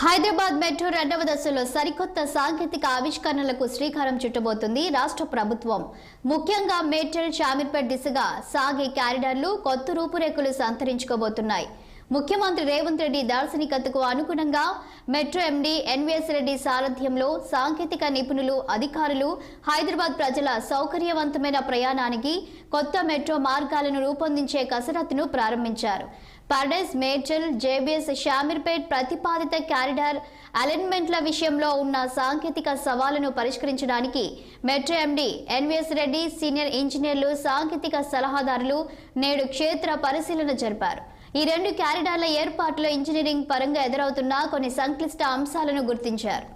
Hyderabad metro రెండవ దశలో సరికొత్త సాంకేతిక ఆవిష్కరణలకు శ్రీకారం చుట్టబోతుంది రాష్ట్ర ప్రభుత్వం. ముఖ్యంగా మేడ్చల్ షామీర్పేట్ దిశగా సాగే క్యారిడార్లు కొత్త రూపురేఖలు సంతరించుకోబోతున్నాయి. ముఖ్యమంత్రి రేవంత్ రెడ్డి దార్శనికతకు అనుగుణంగా మెట్రో ఎండీ ఎన్వీఎస్ రెడ్డి సారథ్యంలో సాంకేతిక నిపుణులు అధికారులు హైదరాబాద్ ప్రజల సౌకర్యవంతమైన ప్రయాణానికి కొత్త మెట్రో మార్గాలను రూపొందించే కసరత్తును ప్రారంభించారు. పర్డెస్ మేడ్చల్ జేబీఎస్ షామీర్పేట్ ప్రతిపాదిత క్యారిడార్ అలైన్మెంట్ల విషయంలో ఉన్న సాంకేతిక సవాళ్ళను పరిష్కరించడానికి metro MD NVS Reddy senior ఇంజనీర్లు సాంకేతిక సలహాదారులు నేడు క్షేత్ర పరిశీలన జరిపారు. ఈ రెండు క్యారిడార్ల ఏర్పాటులో ఇంజనీరింగ్ పరంగా ఎదురవుతున్న కొన్ని సంక్లిష్ట అంశాలను గుర్తించారు.